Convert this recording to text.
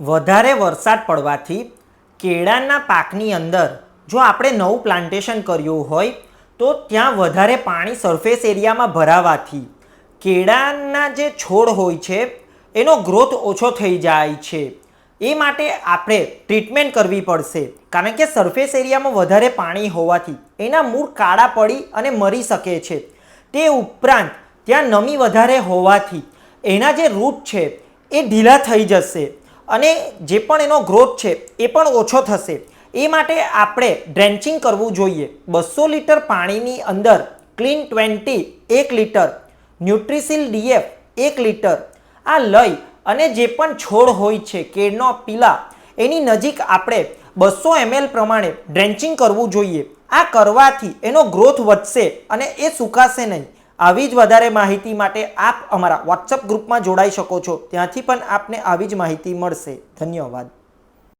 વધારે વરસાદ પડવાથી કેળાના પાકની અંદર જો આપણે નવું પ્લાન્ટેશન કર્યું હોય, તો ત્યાં વધારે પાણી સરફેસ એરિયામાં ભરાવાથી કેળાના જે છોડ હોય છે, એનો ગ્રોથ ઓછો થઈ જાય છે. એ માટે આપણે ટ્રીટમેન્ટ કરવી પડશે. કારણ કે સરફેસ એરિયામાં વધારે પાણી હોવાથી એના મૂળ કાળા પડી અને મરી શકે છે. તે ઉપરાંત ત્યાં નમી વધારે હોવાથી એના જે રૂટ છે, એ ઢીલા થઈ જશે. અને જે પણ એનો ગ્રોથ છે, એ પણ ઓછો થશે. એ માટે આપણે ડ્રેન્ચિંગ કરવું જોઈએ. બસો લીટર પાણીની અંદર ક્લીન ટ્વેન્ટી એક લીટર ન્યુટ્રીસિલ ડીએફ એક લીટર, આ લઈ અને જે પણ છોડ હોય છે, કેળનો, પીલા, એની નજીક આપણે બસો એમએલ પ્રમાણે ડ્રેન્ચિંગ કરવું જોઈએ. આ કરવાથી એનો ગ્રોથ વધશે અને એ સુકાશે નહીં. આવી જ વધારે માહિતી માટે આપ અમારા વોટ્સઅપ ગ્રુપમાં જોડાઈ શકો છો. ત્યાંથી પણ આપને આવી જ માહિતી મળશે. ધન્યવાદ.